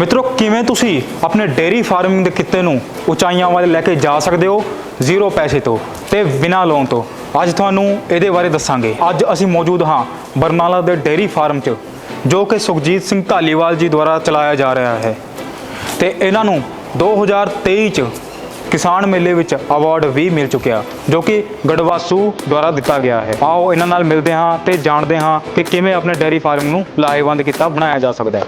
ਮਿੱਤਰੋ, ਕਿਵੇਂ ਤੁਸੀਂ ਆਪਣੇ ਡੇਅਰੀ ਫਾਰਮਿੰਗ ਦੇ ਕਿੱਤੇ ਨੂੰ ਉਚਾਈਆਂ ਵੱਲ ਲੈ ਕੇ ਜਾ ਸਕਦੇ ਹੋ? ਜ਼ੀਰੋ ਪੈਸੇ ਤੋਂ ਤੇ ਬਿਨਾਂ ਲੋਨ ਤੋਂ। ਅੱਜ ਤੁਹਾਨੂੰ ਇਹਦੇ ਬਾਰੇ ਦੱਸਾਂਗੇ। ਅੱਜ ਅਸੀਂ ਮੌਜੂਦ ਹਾਂ ਬਰਨਾਲਾ ਦੇ ਡੇਅਰੀ ਫਾਰਮ 'ਚ, ਜੋ ਕਿ ਸੁਖਜੀਤ ਸਿੰਘ ਧਾਲੀਵਾਲ ਜੀ ਦੁਆਰਾ ਚਲਾਇਆ ਜਾ ਰਿਹਾ ਹੈ। ਤੇ ਇਹਨਾਂ ਨੂੰ 2023 ਚ ਕਿਸਾਨ ਮੇਲੇ ਵਿੱਚ ਅਵਾਰਡ ਵੀ ਮਿਲ ਚੁੱਕਿਆ, ਜੋ ਕਿ ਗੜਵਾਸੂ ਦੁਆਰਾ ਦਿੱਤਾ ਗਿਆ ਹੈ। ਆਓ ਇਹਨਾਂ ਨਾਲ ਮਿਲਦੇ ਹਾਂ ਤੇ ਜਾਣਦੇ ਹਾਂ ਕਿ ਕਿਵੇਂ ਆਪਣੇ ਡੇਅਰੀ ਫਾਰਮ ਨੂੰ ਲਾਹੇਵੰਦ ਕੀਤਾ ਬਣਾਇਆ ਜਾ ਸਕਦਾ ਹੈ।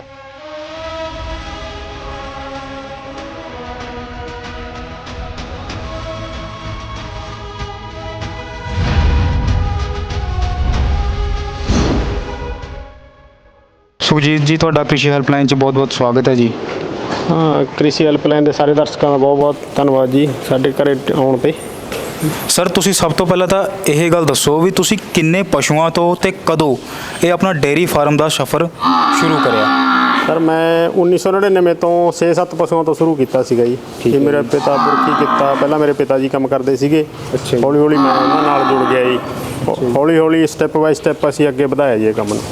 ਸੁਖਜੀਤ ਜੀ ਤੁਹਾਡਾ ਕ੍ਰਿਸ਼ੀ ਹੈਲਪਲਾਈਨ 'ਚ ਬਹੁਤ-ਬਹੁਤ ਸਵਾਗਤ ਹੈ ਜੀ। ਹਾਂ ਕ੍ਰਿਸ਼ੀ ਹੈਲਪਲਾਈਨ ਦੇ ਸਾਰੇ ਦਰਸ਼ਕਾਂ ਦਾ ਬਹੁਤ ਬਹੁਤ ਧੰਨਵਾਦ ਜੀ ਸਾਡੇ ਘਰੇ ਆਉਣ ਤੇ। ਸਰ ਤੁਸੀਂ ਸਭ ਤੋਂ ਪਹਿਲਾਂ ਤਾਂ ਇਹ ਗੱਲ ਦੱਸੋ ਵੀ ਤੁਸੀਂ ਕਿੰਨੇ ਪਸ਼ੂਆਂ ਤੋਂ ਤੇ ਕਦੋਂ ਇਹ ਆਪਣਾ ਡੇਅਰੀ ਫਾਰਮ ਦਾ ਸਫ਼ਰ ਸ਼ੁਰੂ ਕਰਿਆ? ਸਰ ਮੈਂ 1999 ਤੋਂ 6-7 ਪਸ਼ੂਆਂ ਤੋਂ ਸ਼ੁਰੂ ਕੀਤਾ ਸੀਗਾ ਜੀ। ਇਹ ਮੇਰੇ ਪਿਤਾ ਪੁਰਖੀ ਕੀਤਾ ਪਹਿਲਾਂ ਮੇਰੇ ਪਿਤਾ ਜੀ ਕੰਮ ਕਰਦੇ ਸੀਗੇ। ਹੌਲੀ ਹੌਲੀ ਮੈਂ ਉਹਨਾਂ ਨਾਲ ਜੁੜ ਗਿਆ ਜੀ। ਹੌਲੀ ਹੌਲੀ ਸਟੈਪ ਬਾਈ ਸਟੈਪ ਅਸੀਂ ਅੱਗੇ ਵਧਾਇਆ ਜੀ ਇਹ ਕੰਮ ਨੂੰ।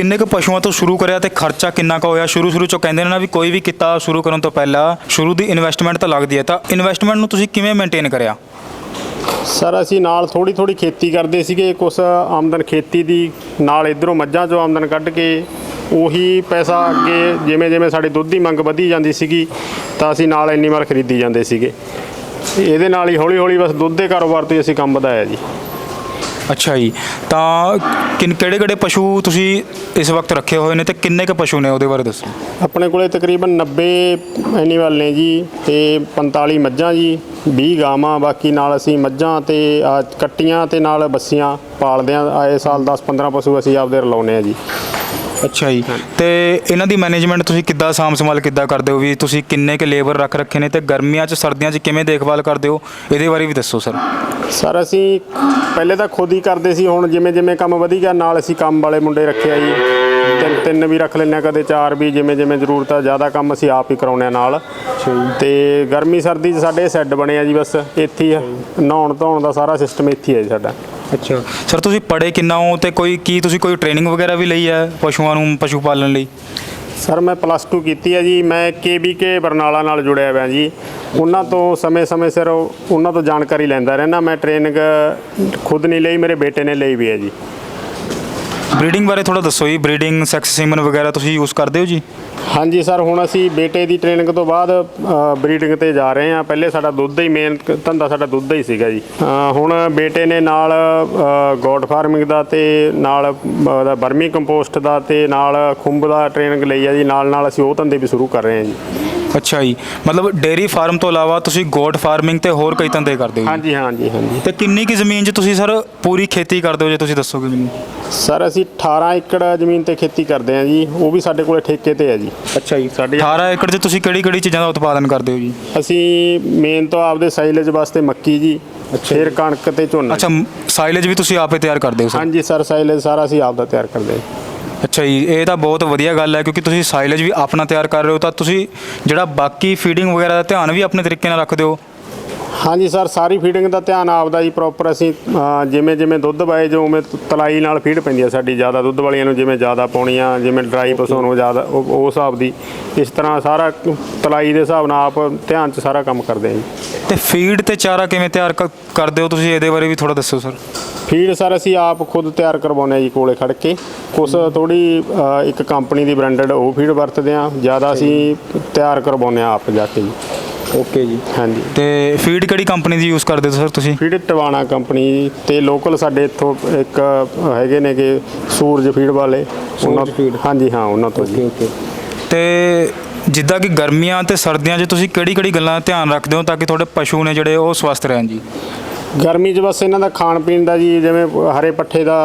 ਕਿੰਨੇ ਕੁ ਪਸ਼ੂਆਂ ਤੋਂ ਸ਼ੁਰੂ ਕਰਿਆ ਤੇ ਖਰਚਾ ਕਿੰਨਾ ਕੁ ਹੋਇਆ? ਸ਼ੁਰੂ ਸ਼ੁਰੂ ਚੋਂ ਕਹਿੰਦੇ ਨੇ ਨਾ ਵੀ ਕੋਈ ਵੀ ਕਿੱਤਾ ਸ਼ੁਰੂ ਕਰਨ ਤੋਂ ਪਹਿਲਾਂ ਸ਼ੁਰੂ ਦੀ ਇਨਵੈਸਟਮੈਂਟ ਤਾਂ ਲੱਗਦੀ ਹੈ। ਤਾਂ ਇਨਵੈਸਟਮੈਂਟ ਨੂੰ ਤੁਸੀਂ ਕਿਵੇਂ ਮੇਨਟੇਨ ਕਰਿਆ? ਸਰ, ਅਸੀਂ ਨਾਲ ਥੋੜੀ ਥੋੜੀ ਖੇਤੀ ਕਰਦੇ ਸੀਗੇ। ਕੁਛ ਆਮਦਨ ਖੇਤੀ ਦੀ ਨਾਲ ਇਧਰੋਂ ਮੱਝਾਂ ਚੋਂ ਆਮਦਨ ਕੱਢ ਕੇ ਉਹੀ ਪੈਸਾ ਅੱਗੇ ਜਿਵੇਂ ਜਿਵੇਂ ਸਾਡੀ ਦੁੱਧ ਦੀ ਮੰਗ ਵਧੀ ਜਾਂਦੀ ਸੀਗੀ, ਤਾਂ ਅਸੀਂ ਨਾਲ ਇੰਨੀ ਵਾਰ ਖਰੀਦੀ ਜਾਂਦੇ ਸੀਗੇ। ਇਹਦੇ ਨਾਲ ਹੀ ਹੌਲੀ ਹੌਲੀ ਬਸ ਦੁੱਧ ਦੇ ਕਾਰੋਬਾਰ ਤੋਂ ਹੀ ਅਸੀਂ ਕੰਮ ਵਧਾਇਆ ਜੀ। ਅੱਛਾ ਜੀ। ਤਾਂ ਕਿਨ, ਕਿਹੜੇ ਕਿਹੜੇ ਪਸ਼ੂ ਤੁਸੀਂ ਇਸ ਵਕਤ ਰੱਖੇ ਹੋਏ ਨੇ ਤੇ ਕਿੰਨੇ ਕੁ ਪਸ਼ੂ ਨੇ ਉਹਦੇ ਬਾਰੇ ਦੱਸੋ? ਆਪਣੇ ਕੋਲੇ ਤਕਰੀਬਨ 90 ਐਨੀਮਲ ਨੇ ਜੀ ਤੇ 45 ਮੱਝਾਂ ਜੀ 20 ਗਾਵਾਂ, ਬਾਕੀ ਨਾਲ ਅਸੀਂ ਮੱਝਾਂ ਤੇ ਆਹ ਕੱਟੀਆਂ ਤੇ ਨਾਲ ਬੱਸੀਆਂ ਪਾਲਦੇ ਆ ਆਏ ਸਾਲ 10-15 ਪਸ਼ੂ ਅਸੀਂ ਆਪਦੇ ਰਲਾਉਨੇ ਆ ਜੀ। ਅੱਛਾ ਜੀ। ਤੇ ਇਹਨਾਂ ਦੀ ਮੈਨੇਜਮੈਂਟ ਤੁਸੀਂ ਕਿੱਦਾਂ ਸਾਂਭ ਸੰਭਾਲ ਕਿੱਦਾਂ ਕਰਦੇ ਹੋ ਵੀ ਤੁਸੀਂ ਕਿੰਨੇ ਕੁ ਲੇਬਰ ਰੱਖ ਰੱਖੇ ਨੇ ਤੇ ਗਰਮੀਆਂ 'ਚ ਸਰਦੀਆਂ 'ਚ ਕਿਵੇਂ ਦੇਖਭਾਲ ਕਰਦੇ ਹੋ? ਇਹਦੇ ਬਾਰੇ ਵੀ ਦੱਸੋ ਸਰ। ਸਰ ਅਸੀਂ ਪਹਿਲੇ ਤਾਂ ਖੁਦ ਹੀ ਕਰਦੇ ਸੀ ਹੁਣ ਜਿਵੇਂ ਜਿਵੇਂ ਕੰਮ ਵਧੀ ਗਿਆ ਨਾਲ ਅਸੀਂ ਕੰਮ ਵਾਲੇ ਮੁੰਡੇ ਰੱਖਿਆ ਜੀ। ਤਿੰਨ ਤਿੰਨ ਵੀ ਰੱਖ ਲੈਂਦੇ ਹਾਂ ਕਦੇ ਚਾਰ ਵੀ ਜਿਵੇਂ ਜਿਵੇਂ ਜ਼ਰੂਰਤ ਆ ਜ਼ਿਆਦਾ ਕੰਮ ਅਸੀਂ ਆਪ ਹੀ ਕਰਾਉਂਦੇ ਆ ਨਾਲ। ਤੇ ਗਰਮੀ ਸਰਦੀ 'ਚ ਸਾਡੇ ਸੈੱਡ ਬਣੇ ਆ ਜੀ ਬਸ ਇੱਥੇ ਹੀ ਆ। ਨਹਾਉਣ ਧੋਣ ਦਾ ਸਾਰਾ ਸਿਸਟਮ ਇੱਥੇ ਹੀ ਹੈ ਜੀ ਸਾਡਾ। ਅੱਛਾ। ਸਰ, ਤੁਸੀਂ ਪੜ੍ਹੇ ਕਿੰਨਾ ਹੋ ਤੇ ਕੋਈ ਕੀ ਤੁਸੀਂ ਕੋਈ ਟ੍ਰੇਨਿੰਗ ਵਗੈਰਾ ਵੀ ਲਈ ਹੈ ਪਸ਼ੂਆਂ ਨੂੰ ਪਸ਼ੂ ਪਾਲਣ ਲਈ? ਸਰ, ਮੈਂ ਪਲੱਸ 2 ਕੀਤੀ ਹੈ ਜੀ। ਮੈਂ ਕੇਬੀਕੇ ਬਰਨਾਲਾ ਨਾਲ ਜੁੜਿਆ ਹੋਇਆ ਜੀ। ਉਹਨਾਂ ਤੋਂ ਸਮੇਂ-ਸਮੇਂ ਸਿਰ ਉਹਨਾਂ ਤੋਂ ਜਾਣਕਾਰੀ ਲੈਂਦਾ ਰਹਿੰਦਾ। ਮੈਂ ਟ੍ਰੇਨਿੰਗ ਖੁਦ ਨਹੀਂ ਲਈ, ਮੇਰੇ ਬੇਟੇ ਨੇ ਲਈ ਵੀ ਹੈ ਜੀ। ਬਰੀਡਿੰਗ ਬਾਰੇ ਥੋੜਾ ਦੱਸੋ ਜੀ ਬਰੀਡਿੰਗ ਸੈਕਸ ਸੀਮਨ ਵਗੈਰਾ ਤੁਸੀਂ ਯੂਜ਼ ਕਰਦੇ ਹੋ ਜੀ? ਹਾਂਜੀ ਸਰ, ਹੁਣ ਅਸੀਂ ਬੇਟੇ ਦੀ ਟ੍ਰੇਨਿੰਗ ਤੋਂ ਬਾਅਦ ਬਰੀਡਿੰਗ ਤੇ ਜਾ ਰਹੇ ਹਾਂ। ਪਹਿਲੇ ਸਾਡਾ ਦੁੱਧ ਦਾ ਹੀ ਮੇਨ ਧੰਦਾ ਸਾਡਾ ਦੁੱਧ ਦਾ ਹੀ ਸੀਗਾ ਜੀ। ਹੁਣ ਬੇਟੇ ਨੇ ਨਾਲ ਗੋਡ ਫਾਰਮਿੰਗ ਦਾ ਤੇ ਨਾਲ ਉਹਦਾ ਬਰਮੀ ਕੰਪੋਸਟ ਦਾ ਤੇ ਨਾਲ ਖੁੰਬ ਦਾ ਟ੍ਰੇਨਿੰਗ ਲਈ ਆ ਜੀ। ਨਾਲ ਨਾਲ ਅਸੀਂ ਉਹ ਧੰਦੇ ਵੀ ਸ਼ੁਰੂ ਕਰ ਰਹੇ ਹਾਂ ਜੀ। ਅੱਛਾ ਜੀ ਮਤਲਬ ਡੇਅਰੀ ਫਾਰਮ ਤੋਂ ਇਲਾਵਾ ਤੁਸੀਂ ਗੋਟ ਫਾਰਮਿੰਗ ਤੇ ਹੋਰ ਕਈ ਧੰਦੇ ਕਰਦੇ ਹੋ ਜੀ? ਹਾਂਜੀ ਹਾਂਜੀ ਹਾਂਜੀ। ਤੇ ਕਿੰਨੀ ਕੀ ਜ਼ਮੀਨ 'ਚ ਤੁਸੀਂ ਸਰ ਪੂਰੀ ਖੇਤੀ ਕਰਦੇ ਹੋ ਜੇ ਤੁਸੀਂ ਦੱਸੋਗੇ ਮੈਨੂੰ? ਸਰ ਅਸੀਂ 18 ਏਕੜ ਜ਼ਮੀਨ ਤੇ ਖੇਤੀ ਕਰਦੇ ਹਾਂ ਜੀ ਉਹ ਵੀ ਸਾਡੇ ਕੋਲੇ ਠੇਕੇ ਤੇ ਹੈ ਜੀ। ਅੱਛਾ ਜੀ ਸਾਡੀ 18 ਏਕੜ 'ਚ ਤੁਸੀਂ ਕਿਹੜੀ ਕਿਹੜੀ ਚੀਜ਼ਾਂ ਦਾ ਉਤਪਾਦਨ ਕਰਦੇ ਹੋ ਜੀ? ਅਸੀਂ ਮੇਨ ਤੋਂ ਆਪਦੇ ਸਾਈਲੇਜ ਵਾਸਤੇ ਮੱਕੀ ਜੀ ਫਿਰ ਕਣਕ ਤੇ ਝੋਨਾ ਅੱਛਾ ਸਾਈਲੇਜ ਵੀ ਤੁਸੀਂ ਆਪੇ ਤਿਆਰ ਕਰਦੇ ਹੋ ਸਰ? ਹਾਂਜੀ ਸਰ ਸਾਈਲੇਜ ਸਾਰਾ ਅਸੀਂ ਆਪ ਦਾ ਤਿਆਰ ਕਰਦੇ ਹਾਂ। ਅੱਛਾ ਜੀ, ਇਹ ਤਾਂ ਬਹੁਤ ਵਧੀਆ ਗੱਲ ਹੈ ਕਿਉਂਕਿ ਤੁਸੀਂ ਸਾਈਲੇਜ ਵੀ ਆਪਣਾ ਤਿਆਰ ਕਰ ਰਹੇ ਹੋ, ਤਾਂ ਤੁਸੀਂ ਜਿਹੜਾ ਬਾਕੀ ਫੀਡਿੰਗ ਵਗੈਰਾ ਦਾ ਧਿਆਨ ਵੀ ਆਪਣੇ ਤਰੀਕੇ ਨਾਲ ਰੱਖਦੇ ਹੋ। ਹਾਂਜੀ ਸਰ ਸਾਰੀ ਫੀਡਿੰਗ ਦਾ ਧਿਆਨ ਆਪਦਾ ਜੀ ਪ੍ਰੋਪਰ ਅਸੀਂ ਜਿਵੇਂ ਜਿਵੇਂ ਦੁੱਧ ਬਾਏ ਜੋ ਉਵੇਂ ਤਲਾਈ ਨਾਲ ਫੀਡ ਪੈਂਦੀ ਹੈ ਸਾਡੀ ਜ਼ਿਆਦਾ ਦੁੱਧ ਵਾਲੀਆਂ ਨੂੰ ਜਿਵੇਂ ਜ਼ਿਆਦਾ ਪਾਉਣੀਆਂ ਜਿਵੇਂ ਡਰਾਈ ਪਸ਼ੂ ਨੂੰ ਜ਼ਿਆਦਾ ਉਹ ਹਿਸਾਬ ਦੀ ਇਸ ਤਰ੍ਹਾਂ ਸਾਰਾ ਤਲਾਈ ਦੇ ਹਿਸਾਬ ਨਾਲ ਆਪ ਧਿਆਨ 'ਚ ਸਾਰਾ ਕੰਮ ਕਰਦੇ ਹਾਂ ਜੀ। ਤੇ ਫੀਡ ਤੇ ਚਾਰਾ ਕਿਵੇਂ ਤਿਆਰ ਕਰਦੇ ਹੋ ਤੁਸੀਂ? ਇਹਦੇ ਬਾਰੇ ਵੀ ਥੋੜਾ ਦੱਸੋ ਸਰ। ਫੀਡ ਸਰ ਅਸੀਂ ਆਪ ਖੁਦ ਤਿਆਰ ਕਰਵਾਉਂਦੇ ਹਾਂ ਜੀ ਕੋਲੇ ਖੜ ਕੇ। ਕੁਛ ਥੋੜੀ ਇੱਕ ਕੰਪਨੀ ਦੀ ਬ੍ਰਾਂਡਡ ਉਹ ਫੀਡ ਵਰਤਦੇ ਹਾਂ ਜ਼ਿਆਦਾ ਅਸੀਂ ਤਿਆਰ ਕਰਵਾਉਂਦੇ ਹਾਂ ਆਪ ਜਾ ਕੇ ਜੀ। ਓਕੇ ਜੀ। ਹਾਂਜੀ। ਤੇ ਫੀਡ ਕਿਹੜੀ ਕੰਪਨੀ ਦੀ ਯੂਜ਼ ਕਰਦੇ ਹੋ ਸਰ ਤੁਸੀਂ? ਫੀਡ ਟਵਾਣਾ ਕੰਪਨੀ ਤੇ ਲੋਕਲ ਸਾਡੇ ਇੱਥੋਂ ਇੱਕ ਹੈਗੇ ਨੇ ਕਿ ਸੂਰਜ ਫੀਡ ਵਾਲੇ। ਉਹਨਾਂ feed। ਹਾਂਜੀ ਹਾਂ ਉਹਨਾਂ ਤੋਂ ਜੀ। ਓਕੇ ਤੇ ਜਿੱਦਾਂ ਕਿ ਗਰਮੀਆਂ ਤੇ ਸਰਦੀਆਂ 'ਚ ਤੁਸੀਂ ਕਿਹੜੀ ਕਿਹੜੀ ਗੱਲਾਂ ਦਾ ਧਿਆਨ ਰੱਖਦੇ ਹੋ ਤਾਂ ਕਿ ਤੁਹਾਡੇ ਪਸ਼ੂ ਨੇ ਜਿਹੜੇ ਉਹ ਸਵਸਥ ਰਹਿਣ ਜੀ? ਗਰਮੀ 'ਚ ਬਸ ਇਹਨਾਂ ਦਾ ਖਾਣ ਪੀਣ ਦਾ ਜੀ ਜਿਵੇਂ ਹਰੇ ਪੱਠੇ ਦਾ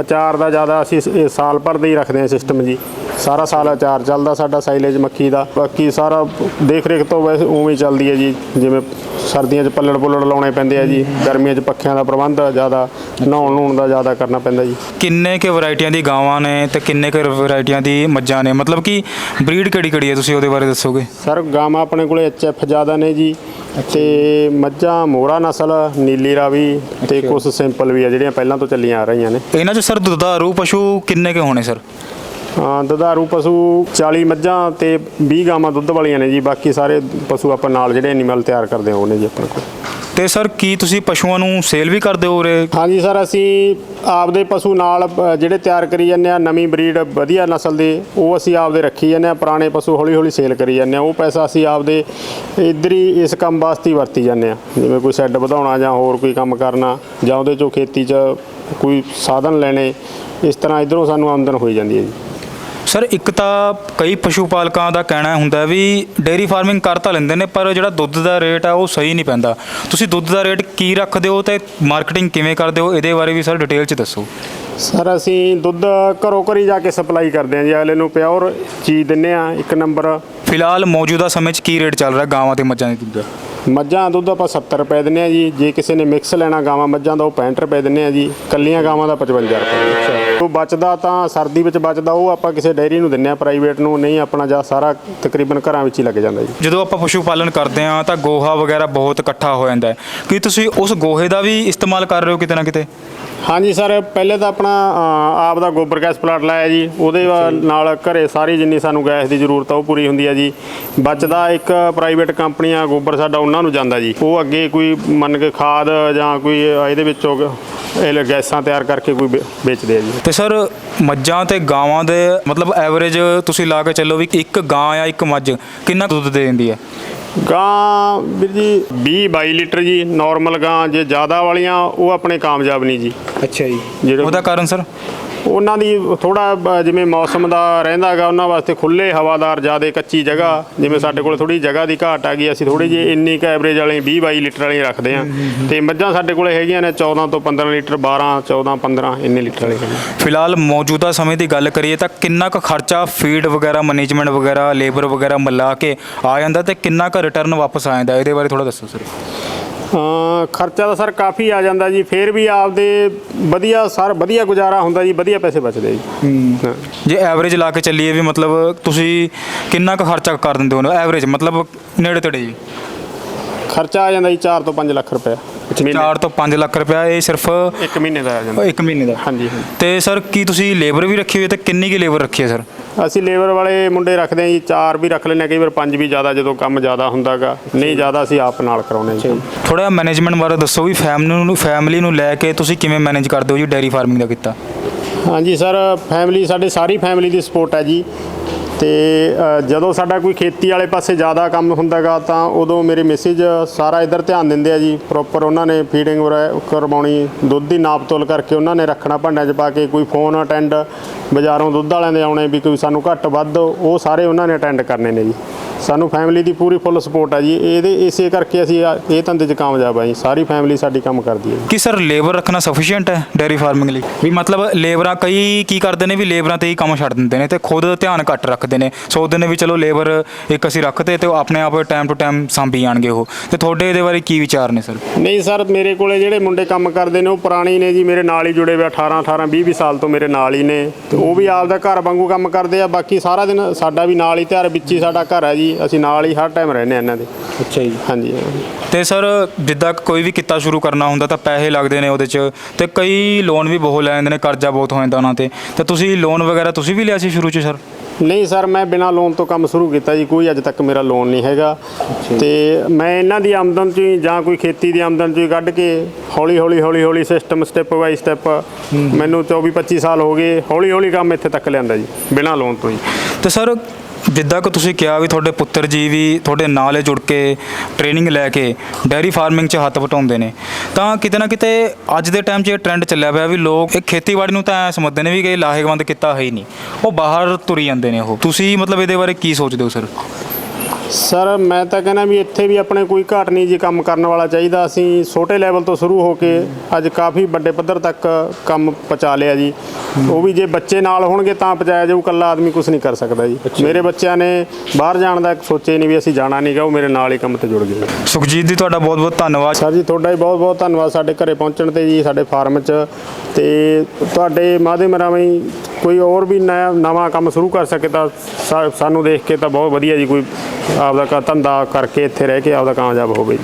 ਅਚਾਰ ਦਾ ਜ਼ਿਆਦਾ ਅਸੀਂ ਸਾਲ ਭਰ ਦਾ ਹੀ ਰੱਖਦੇ ਹਾਂ ਸਿਸਟਮ ਜੀ। ਸਾਰਾ ਸਾਲ ਅਚਾਰ ਚੱਲਦਾ ਸਾਡਾ ਸਾਈਲੇਜ ਮੱਕੀ ਦਾ। ਬਾਕੀ ਸਾਰਾ ਦੇਖ ਰੇਖ ਤੋਂ ਵੈਸੇ ਉਵੇਂ ਚੱਲਦੀ ਹੈ ਜੀ ਜਿਵੇਂ ਸਰਦੀਆਂ 'ਚ ਪੱਲੜ ਪੁੱਲੜ ਲਾਉਣੇ ਪੈਂਦੇ ਆ ਜੀ ਗਰਮੀਆਂ 'ਚ ਪੱਖਿਆਂ ਦਾ ਪ੍ਰਬੰਧ ਜ਼ਿਆਦਾ ਨਹਾਉਣ ਨੂਣ ਦਾ ਜ਼ਿਆਦਾ ਕਰਨਾ ਪੈਂਦਾ ਜੀ। ਕਿੰਨੇ ਕੁ ਵੈਰਾਈਟੀਆਂ ਦੀ ਗਾਵਾਂ ਨੇ ਤੇ ਕਿੰਨੇ ਕੁ ਵੈਰਾਈਟੀਆਂ ਦੀ ਮੱਝਾਂ ਨੇ? ਮਤਲਬ ਕਿ ਬਰੀਡ ਕਿਹੜੀ ਕਿਹੜੀ ਹੈ ਤੁਸੀਂ ਉਹਦੇ ਬਾਰੇ ਦੱਸੋਗੇ? ਸਰ ਗਾਵਾਂ ਆਪਣੇ ਕੋਲੇ ਐਚਐਫ ਜ਼ਿਆਦਾ ਨੇ ਜੀ ਤੇ ਮੱਝਾਂ ਮੋਰਾ ਨਸਲ ਨੀਲੀ ਰਾਵੀ ਤੇ ਕੁਝ ਸਿੰਪਲ ਵੀ ਆ ਜਿਹੜੀਆਂ ਪਹਿਲਾਂ ਤੋਂ ਚੱਲੀਆਂ ਆ ਰਹੀਆਂ ਨੇ। ਇਹਨਾਂ 'ਚ ਸਰ ਦੁਧਾਰੂ ਪਸ਼ੂ ਕਿੰਨੇ ਕੁ ਹੋਣੇ ਸਰ? ਹਾਂ ਦੁਧਾਰੂ ਪਸ਼ੂ 40 ਮੱਝਾਂ ਤੇ 20 ਗਾਵਾਂ ਦੁੱਧ ਵਾਲੀਆਂ ਨੇ ਜੀ ਬਾਕੀ ਸਾਰੇ ਪਸ਼ੂ ਆਪਾਂ ਨਾਲ ਜਿਹੜੇ ਐਨੀਮਲ ਤਿਆਰ ਕਰਦੇ ਹਾਂ ਉਹਨੇ ਜੀ ਆਪਣੇ ਕੋਲ। ਤੇ ਸਰ ਕੀ ਤੁਸੀਂ ਪਸ਼ੂਆਂ ਨੂੰ ਸੇਲ ਵੀ ਕਰਦੇ ਹੋ ਉਰੇ? ਹਾਂਜੀ ਸਰ ਅਸੀਂ ਆਪਦੇ ਪਸ਼ੂ ਨਾਲ ਅ, ਜਿਹੜੇ ਤਿਆਰ ਕਰੀ ਜਾਂਦੇ ਆ ਨਵੀਂ ਬਰੀਡ ਵਧੀਆ ਨਸਲ ਦੇ ਉਹ ਅਸੀਂ ਆਪਦੇ ਰੱਖੀ ਜਾਂਦੇ ਆ ਪੁਰਾਣੇ ਪਸ਼ੂ ਹੌਲੀ ਹੌਲੀ ਸੇਲ ਕਰੀ ਜਾਂਦੇ ਆ। ਉਹ ਪੈਸਾ ਅਸੀਂ ਆਪਦੇ ਇੱਧਰ ਹੀ ਇਸ ਕੰਮ ਵਾਸਤੇ ਹੀ ਵਰਤੀ ਜਾਂਦੇ ਆ। ਜਿਵੇਂ ਕੋਈ ਸ਼ੈੱਡ ਵਧਾਉਣਾ ਜਾਂ ਹੋਰ ਕੋਈ ਕੰਮ ਕਰਨਾ ਜਾਂ ਉਹਦੇ ਚੋਂ ਖੇਤੀ 'ਚ ਕੋਈ ਸਾਧਨ ਲੈਣੇ ਇਸ ਤਰ੍ਹਾਂ ਇਧਰੋਂ ਸਾਨੂੰ ਆਮਦਨ ਹੋਈ ਜਾਂਦੀ ਹੈ ਜੀ। ਸਰ, ਇੱਕ ਤਾਂ ਕਈ ਪਸ਼ੂ ਪਾਲਕਾਂ ਦਾ ਕਹਿਣਾ ਹੁੰਦਾ ਵੀ ਡੇਅਰੀ ਫਾਰਮਿੰਗ ਕਰ ਤਾਂ ਲੈਂਦੇ ਨੇ, ਪਰ ਜਿਹੜਾ ਦੁੱਧ ਦਾ ਰੇਟ ਆ ਉਹ ਸਹੀ ਨਹੀਂ ਪੈਂਦਾ। ਤੁਸੀਂ ਦੁੱਧ ਦਾ ਰੇਟ ਕੀ ਰੱਖਦੇ ਹੋ ਤੇ ਮਾਰਕੀਟਿੰਗ ਕਿਵੇਂ ਕਰਦੇ ਹੋ? ਇਹਦੇ ਬਾਰੇ ਵੀ ਸਰ, ਡਿਟੇਲ 'ਚ ਦੱਸੋ। ਸਰ ਅਸੀਂ ਦੁੱਧ ਘਰੋਂ ਘਰੀ ਜਾ ਕੇ ਸਪਲਾਈ ਕਰਦੇ ਹਾਂ ਜੀ ਅਗਲੇ ਨੂੰ ਪਿਓਰ ਚੀਜ਼ ਦਿੰਨੇ ਆ ਇੱਕ ਨੰਬਰ। ਫਿਲਹਾਲ ਮੌਜੂਦਾ ਸਮੇਂ 'ਚ ਕੀ ਰੇਟ ਚੱਲ ਰਿਹਾ ਗਾਵਾਂ ਤੇ ਮੱਝਾਂ ਦੇ ਦੁੱਧ ਦਾ? ਮੱਝਾਂ ਦੁੱਧ ਆਪਾਂ 70 ਰੁਪਏ ਦਿੰਨੇ ਆ ਜੀ ਜੇ ਕਿਸੇ ਨੇ ਮਿਕਸ ਲੈਣਾ ਗਾਵਾਂ ਮੱਝਾਂ ਦਾ ਉਹ 65 ਰੁਪਏ ਦਿੰਨੇ ਆ ਜੀ ਕੱਲੀਆਂ ਗਾਵਾਂ ਦਾ 55 ਰੁਪਏ। ਉਹ ਬਚਦਾ ਤਾਂ ਸਰਦੀ ਵਿੱਚ ਬਚਦਾ ਉਹ ਆਪਾਂ ਕਿਸੇ ਡੈਰੀ ਨੂੰ ਦਿੰਨੇ ਆ ਪ੍ਰਾਈਵੇਟ ਨੂੰ ਨਹੀਂ ਆਪਣਾ ਜਾ ਸਾਰਾ ਤਕਰੀਬਨ ਘਰਾਂ ਵਿੱਚ ਹੀ ਲੱਗ ਜਾਂਦਾ ਜੀ। ਜਦੋਂ ਆਪਾਂ ਪਸ਼ੂ ਪਾਲਣ ਕਰਦੇ ਹਾਂ ਤਾਂ ਗੋਹਾ ਵਗੈਰਾ ਬਹੁਤ ਇਕੱਠਾ ਹੋ ਜਾਂਦਾ ਹੈ। ਕੀ ਤੁਸੀਂ ਉਸ ਗੋਹੇ ਦਾ ਵੀ ਇਸਤੇਮਾਲ ਕਰ ਰਹੇ ਹੋ ਕਿਤੇ ਨਾ ਕਿਤੇ? ਹਾਂਜੀ ਸਰ ਪਹਿਲੇ ਤਾਂ ਆਪਣਾ ਆਪ ਦਾ ਗੋਬਰ ਗੈਸ ਪਲਾਂਟ ਲਾਇਆ ਜੀ। ਉਹਦੇ ਨਾਲ ਘਰੇ ਸਾਰੀ ਜਿੰਨੀ ਸਾਨੂੰ ਗੈਸ ਦੀ ਜ਼ਰੂਰਤ ਆ ਉਹ ਪੂਰੀ ਹੁੰਦੀ ਆ ਜੀ। ਬਚਦਾ ਇੱਕ ਪ੍ਰਾਈਵੇਟ ਕੰਪਨੀ ਆ ਗੋਬਰ ਸਾਡਾ ਉਹਨਾਂ ਨੂੰ ਜਾਂਦਾ ਜੀ। ਉਹ ਅੱਗੇ ਕੋਈ ਮੰਨ ਕੇ ਖਾਦ ਜਾਂ ਕੋਈ ਇਹਦੇ ਵਿੱਚੋਂ ਇਹ ਗੈਸਾਂ ਤਿਆਰ ਕਰਕੇ ਕੋਈ ਵੇਚਦੇ ਆ ਜੀ। ਤੇ ਸਰ ਮੱਝਾਂ ਤੇ ਗਾਵਾਂ ਦੇ ਮਤਲਬ ਐਵਰੇਜ ਤੁਸੀਂ ਲਾ ਕੇ ਚੱਲੋ ਵੀ ਇੱਕ ਗਾਂ ਜਾਂ ਇੱਕ ਮੱਝ ਕਿੰਨਾ ਦੁੱਧ ਦੇ ਦਿੰਦੀ ਹੈ? ਗਾਂ ਵੀਰ ਜੀ 20 22 ਲੀਟਰ ਜੀ ਨਾਰਮਲ ਗਾਂ ਜੇ ਜ਼ਿਆਦਾ ਵਾਲੀਆਂ ਉਹ ਆਪਣੇ ਕਾਮਯਾਬ ਨਹੀਂ ਜੀ। ਅੱਛਾ ਜੀ। ਜਿਹੜੇ ਉਹਦਾ ਕਾਰਨ ਸਰ? ਉਹਨਾਂ ਦੀ ਥੋੜਾ ਜਿਵੇਂ ਮੌਸਮ ਦਾ ਰਹਿੰਦਾਗਾ ਉਹਨਾਂ ਵਾਸਤੇ ਖੁੱਲੇ ਹਵਾਦਾਰ, ਜ਼ਿਆਦਾ ਕੱਚੀ ਜਗ੍ਹਾ, ਜਿਵੇਂ ਸਾਡੇ ਕੋਲ ਥੋੜੀ ਜਗ੍ਹਾ ਦੀ ਘਾਟ ਆ ਗਈ ਅਸੀਂ ਥੋੜੀ ਜਿਹੀ ਇੰਨੀ ਕ ਐਵਰੇਜ ਵਾਲੀ 20 22 ਲੀਟਰ ਵਾਲੀ ਰੱਖਦੇ ਆ ਤੇ ਮੱਝਾਂ ਸਾਡੇ ਕੋਲੇ ਹੈਗੀਆਂ ਨੇ 14 ਤੋਂ 15 ਲੀਟਰ 12 14 15 ਇੰਨੇ ਲੀਟਰ ਵਾਲੀ ਫਿਲਹਾਲ ਮੌਜੂਦਾ ਸਮੇਂ ਦੀ ਗੱਲ ਕਰੀਏ ਤਾਂ ਕਿੰਨਾ ਕੁ ਖਰਚਾ ਫੀਡ ਵਗੈਰਾ ਮੈਨੇਜਮੈਂਟ ਵਗੈਰਾ ਲੇਬਰ ਵਗੈਰਾ ਮਿਲਾ ਕੇ ਆ ਜਾਂਦਾ ਤੇ ਕਿੰਨਾ ਕੁ ਰਿਟਰਨ ਵਾਪਸ ਆ ਜਾਂਦਾ? ਇਹਦੇ ਬਾਰੇ ਥੋੜਾ ਦੱਸੋ ਸਰ ਖਰਚਾ ਤਾਂ ਸਰ ਕਾਫੀ ਆ ਜਾਂਦਾ ਜੀ ਫੇਰ ਵੀ ਆਪਦੇ ਵਧੀਆ ਸਰ ਵਧੀਆ ਗੁਜ਼ਾਰਾ ਹੁੰਦਾ ਜੀ ਵਧੀਆ ਪੈਸੇ ਬਚਦੇ ਜੀ। ਹਾਂ। ਜੇ ਐਵਰੇਜ ਲਾ ਕੇ ਚੱਲੀਏ ਵੀ ਮਤਲਬ ਤੁਸੀਂ ਕਿੰਨਾ ਕੁ ਖਰਚਾ ਕਰ ਦਿੰਦੇ ਹੋ? ਐਵਰੇਜ ਮਤਲਬ ਨੇੜੇ ਤੇੜੇ ਜੀ। ਖਰਚਾ ਆ ਜਾਂਦਾ ਜੀ 4 ਤੋਂ 5 ਲੱਖ ਰੁਪਏ 4 ਤੋਂ 5 ਲੱਖ ਰੁਪਇਆ ਇਹ ਸਿਰਫ ਇੱਕ ਮਹੀਨੇ ਦਾ ਆ ਜਾਂਦਾ। ਇੱਕ ਮਹੀਨੇ ਦਾ। ਹਾਂਜੀ ਹਾਂਜੀ। ਤੇ ਸਰ ਕੀ ਤੁਸੀਂ ਲੇਬਰ ਵੀ ਰੱਖੀ ਹੋਈ ਹੈ ਤੇ ਕਿੰਨੀ ਕੀ ਲੇਬਰ ਰੱਖੀ ਹੈ ਸਰ? ਅਸੀਂ ਲੇਬਰ ਵਾਲੇ ਮੁੰਡੇ ਰੱਖਦੇ ਹਾਂ ਜੀ ਚਾਰ ਵੀ ਰੱਖ ਹਾਂ ਕਈ ਵਾਰ ਪੰਜ ਵੀ ਜ਼ਿਆਦਾ ਜਦੋਂ ਕੰਮ ਜ਼ਿਆਦਾ ਹੁੰਦਾਗਾ। ਨਹੀਂ ਜ਼ਿਆਦਾ ਅਸੀਂ ਆਪ ਨਾਲ ਕਰਾਉਨੇ ਜੀ। ਥੋੜਾ ਮੈਨੇਜਮੈਂਟ ਬਾਰੇ ਦੱਸੋ ਵੀ ਫੈਮਿਲੀ ਨੂੰ ਫੈਮਿਲੀ ਨੂੰ ਲੈ ਕੇ ਤੁਸੀਂ ਕਿਵੇਂ ਮੈਨੇਜ ਕਰਦੇ ਹੋ ਜੀ ਡੇਅਰੀ ਫਾਰਮਿੰਗ ਦਾ ਕੀਤਾ? ਹਾਂਜੀ ਸਰ ਫੈਮਿਲੀ ਸਾਡੇ ਸਾਰੀ ਫੈਮਿਲੀ ਦੀ ਸਪੋਰਟ ਹੈ ਜੀ। ਤੇ ਜਦੋਂ ਸਾਡਾ ਕੋਈ ਖੇਤੀ ਵਾਲੇ ਪਾਸੇ ਜ਼ਿਆਦਾ ਕੰਮ ਹੁੰਦਾਗਾ ਤਾਂ ਉਦੋਂ ਮੇਰੇ ਮੈਸੇਜ ਸਾਰਾ ਇੱਧਰ ਧਿਆਨ ਦਿੰਦੇ ਆ ਜੀ। ਪ੍ਰੋਪਰ ਉਹਨਾਂ ਨੇ ਫੀਡਿੰਗ ਕਰਵਾਉਣੀ, ਦੁੱਧ ਦੀ ਨਾਪ ਤੋਲ ਕਰਕੇ ਉਹਨਾਂ ਨੇ ਰੱਖਣਾ ਭਾਂਡਿਆਂ 'ਚ ਪਾ ਕੇ, ਕੋਈ ਫੋਨ ਅਟੈਂਡ ਬਾਜ਼ਾਰੋਂ ਦੁੱਧ ਵਾਲਿਆਂ ਦੇ ਆਉਣੇ ਵੀ ਕੋਈ ਸਾਨੂੰ ਘੱਟ ਵੱਧ, ਉਹ ਸਾਰੇ ਉਹਨਾਂ ਨੇ ਅਟੈਂਡ ਕਰਨੇ ਨੇ ਜੀ। ਸਾਨੂੰ ਫੈਮਿਲੀ ਦੀ ਪੂਰੀ ਫੁੱਲ ਸਪੋਰਟ ਹੈ ਜੀ। ਇਹਦੇ ਇਸੇ ਕਰਕੇ ਅਸੀਂ ਆ- ਇਹ ਧੰਦੇ 'ਚ ਕਾਮਯਾਬ ਆ ਜੀ। ਸਾਰੀ ਫੈਮਿਲੀ ਸਾਡੀ ਕੰਮ ਕਰਦੀ ਹੈ ਜੀ। ਕੀ ਸਰ ਲੇਬਰ ਰੱਖਣਾ ਸਫੀਸ਼ੀਐਂਟ ਹੈ ਡੇਅਰੀ ਫਾਰਮਿੰਗ ਲਈ? ਵੀ ਮਤਲਬ ਲੇਬਰਾਂ ਕਈ ਕੀ ਕਰਦੇ ਨੇ ਵੀ ਲੇਬਰਾਂ ਤੇ ਹੀ ਕੰਮ ਛੱਡ ਦਿੰਦੇ ਨੇ ਤੇ ਖੁਦ ਧਿਆਨ ਘੱਟ ਰੱਖਦੇ ਨੇ। ਸੋਚਦੇ ਨੇ ਵੀ ਚਲੋ ਲੇਬਰ ਇੱਕ ਅਸੀਂ ਰੱਖਤੇ ਤੇ ਉਹ ਆਪਣੇ ਆਪ ਟਾਈਮ ਟੂ ਟਾਈਮ ਸਾਂਭੀ ਜਾਣਗੇ ਉਹ। ਤੇ ਤੁਹਾਡੇ ਇਹਦੇ ਬਾਰੇ ਕੀ ਵਿਚਾਰ ਨੇ ਸਰ? ਨਹੀਂ ਸਰ ਮੇਰੇ ਕੋਲੇ ਜਿਹੜੇ ਮੁੰਡੇ ਕੰਮ ਕਰਦੇ ਨੇ ਉਹ ਪੁਰਾਣੇ ਹੀ ਨੇ ਜੀ। ਮੇਰੇ ਨਾਲ ਹੀ ਜੁੜੇ ਹੋਏ 18 18 20 20 ਸਾਲ ਤੋਂ ਮੇਰੇ ਨਾਲ ਹੀ ਨੇ। ਤੇ ਉਹ ਵੀ ਆਪਦਾ ਘਰ ਵਾਂਗੂ ਕੰਮ ਕਰਦੇ ਆ। ਬਾਕੀ ਸਾਰਾ ਦਿਨ ਸਾਡਾ ਵੀ ਨਾਲ ਹੀ ਤਿਆਰ ਵਿੱਚ ਹੀ ਸਾਡਾ ਘਰ ਹੈ ਜੀ। ਅਸੀਂ ਨਾਲ ਹੀ ਹਰ ਟਾਈਮ ਰਹਿੰਦੇ ਆ ਇਹਨਾਂ ਦੇ। ਅੱਛਾ ਜੀ। ਹਾਂਜੀ ਤੇ ਸਰ ਜਿੱਦਾਂ ਕੋਈ ਵੀ ਕਿੱਤਾ ਸ਼ੁਰੂ ਕਰਨਾ ਹੁੰਦਾ ਤਾਂ ਪੈਸੇ ਲੱਗਦੇ ਨੇ ਉਹਦੇ 'ਚ ਤੇ ਕਈ ਲੋਨ ਵੀ ਬਹੁਤ ਲੈ ਜਾਂਦੇ ਨੇ ਕਰਜ਼ਾ ਬਹੁਤ ਹੋ ਜਾਂਦਾ ਉਹਨਾਂ ਤੇ। ਤੇ ਤੁਸੀਂ ਲੋਨ ਵਗੈਰਾ ਤੁਸੀਂ ਵੀ ਲਿਆ ਸੀ ਸ਼ੁਰੂ 'ਚ ਸਰ? ਨਹੀਂ ਸਰ ਮੈਂ ਬਿਨਾਂ ਲੋਨ ਤੋਂ ਕੰਮ ਸ਼ੁਰੂ ਕੀਤਾ ਜੀ ਕੋਈ ਅੱਜ ਤੱਕ ਮੇਰਾ ਲੋਨ ਨਹੀਂ ਹੈਗਾ। ਤੇ ਮੈਂ ਇਹਨਾਂ ਦੀ ਆਮਦਨ ਚੋਂ ਹੀ ਜਾਂ ਕੋਈ ਖੇਤੀ ਦੀ ਆਮਦਨ ਚੋਂ ਹੀ ਕੱਢ ਕੇ ਹੌਲੀ ਹੌਲੀ ਹੌਲੀ ਹੌਲੀ ਸਿਸਟਮ ਸਟੈਪ ਬਾਈ ਸਟੈਪ ਮੈਨੂੰ 24 25 ਸਾਲ ਹੋ ਗਏ ਹੌਲੀ ਹੌਲੀ ਕੰਮ ਇੱਥੇ ਤੱਕ ਲਿਆਂਦਾ ਜੀ ਬਿਨਾਂ ਲੋਨ ਤੋਂ ਹੀ। ਤੇ ਸਰ ਜਿੱਦਾਂ ਕਿ ਤੁਸੀਂ ਕਿਹਾ ਵੀ ਤੁਹਾਡੇ ਪੁੱਤਰ ਜੀ ਵੀ ਤੁਹਾਡੇ ਨਾਲ ਜੁੜ ਕੇ ਟ੍ਰੇਨਿੰਗ ਲੈ ਕੇ ਡੈਰੀ ਫਾਰਮਿੰਗ 'ਚ ਹੱਥ ਵਟਾਉਂਦੇ ਨੇ। ਤਾਂ ਕਿਤੇ ਨਾ ਕਿਤੇ ਅੱਜ ਦੇ ਟਾਈਮ 'ਚ ਇਹ ਟ੍ਰੈਂਡ ਚੱਲਿਆ ਪਿਆ ਵੀ ਲੋਕ ਇਹ ਖੇਤੀਬਾੜੀ ਨੂੰ ਤਾਂ ਐਂ ਸਮਝਦੇ ਨੇ ਵੀ ਕਿ ਲਾਹੇਵੰਦ ਕੀਤਾ ਹੈ ਹੀ ਨਹੀਂ। ਉਹ ਬਾਹਰ ਤੁਰੀ ਜਾਂਦੇ ਨੇ ਉਹ। ਤੁਸੀਂ ਮਤਲਬ ਇਹਦੇ ਬਾਰੇ ਕੀ ਸੋਚਦੇ ਹੋ ਸਰ ਸਰ ਮੈਂ ਤਾਂ ਕਹਿੰਦਾ ਵੀ ਇੱਥੇ ਵੀ ਆਪਣੇ ਕੋਈ ਘਾਟ ਨਹੀਂ ਜੀ ਕੰਮ ਕਰਨ ਵਾਲਾ ਚਾਹੀਦਾ। ਅਸੀਂ ਛੋਟੇ ਲੈਵਲ ਤੋਂ ਸ਼ੁਰੂ ਹੋ ਕੇ ਅੱਜ ਕਾਫੀ ਵੱਡੇ ਪੱਧਰ ਤੱਕ ਕੰਮ ਪਹੁੰਚਾ ਲਿਆ ਜੀ। ਉਹ ਵੀ ਜੇ ਬੱਚੇ ਨਾਲ ਹੋਣਗੇ ਤਾਂ ਪਹੁੰਚਾਇਆ ਜਾਊ ਇਕੱਲਾ ਆਦਮੀ ਕੁਝ ਨਹੀਂ ਕਰ ਸਕਦਾ ਜੀ। ਮੇਰੇ ਬੱਚਿਆਂ ਨੇ ਬਾਹਰ ਜਾਣ ਦਾ ਸੋਚੇ ਨਹੀਂ ਵੀ ਅਸੀਂ ਜਾਣਾ ਨਹੀਂਗਾ ਉਹ ਮੇਰੇ ਨਾਲ ਹੀ ਕੰਮ ਤੇ ਜੁੜ ਗਏ ਸੁਖਜੀਤ ਜੀ ਤੁਹਾਡਾ ਬਹੁਤ ਬਹੁਤ ਧੰਨਵਾਦ। ਸਰ ਜੀ ਤੁਹਾਡਾ ਵੀ ਬਹੁਤ ਬਹੁਤ ਧੰਨਵਾਦ ਸਾਡੇ ਘਰੇ ਪਹੁੰਚਣ ਤੇ ਜੀ ਸਾਡੇ ਫਾਰਮ 'ਚ। ਤੇ ਤੁਹਾਡੇ ਮਾਧਿਅਮ ਰਾਹੀਂ ਕੋਈ ਹੋਰ ਵੀ ਨया ਨਵਾਂ ਕੰਮ ਸ਼ੁਰੂ ਕਰ ਸਕੇ ਤਾਂ ਸਾਨੂੰ ਦੇਖ ਕੇ ਤਾਂ ਬਹੁਤ ਵਧੀਆ ਜੀ, ਕੋਈ ਆਪਦਾ ਕ- ਧੰਦਾ ਕਰਕੇ ਇੱਥੇ ਰਹਿ ਕੇ ਆਪਦਾ ਕਾਮਯਾਬ ਹੋਵੇ ਜੀ।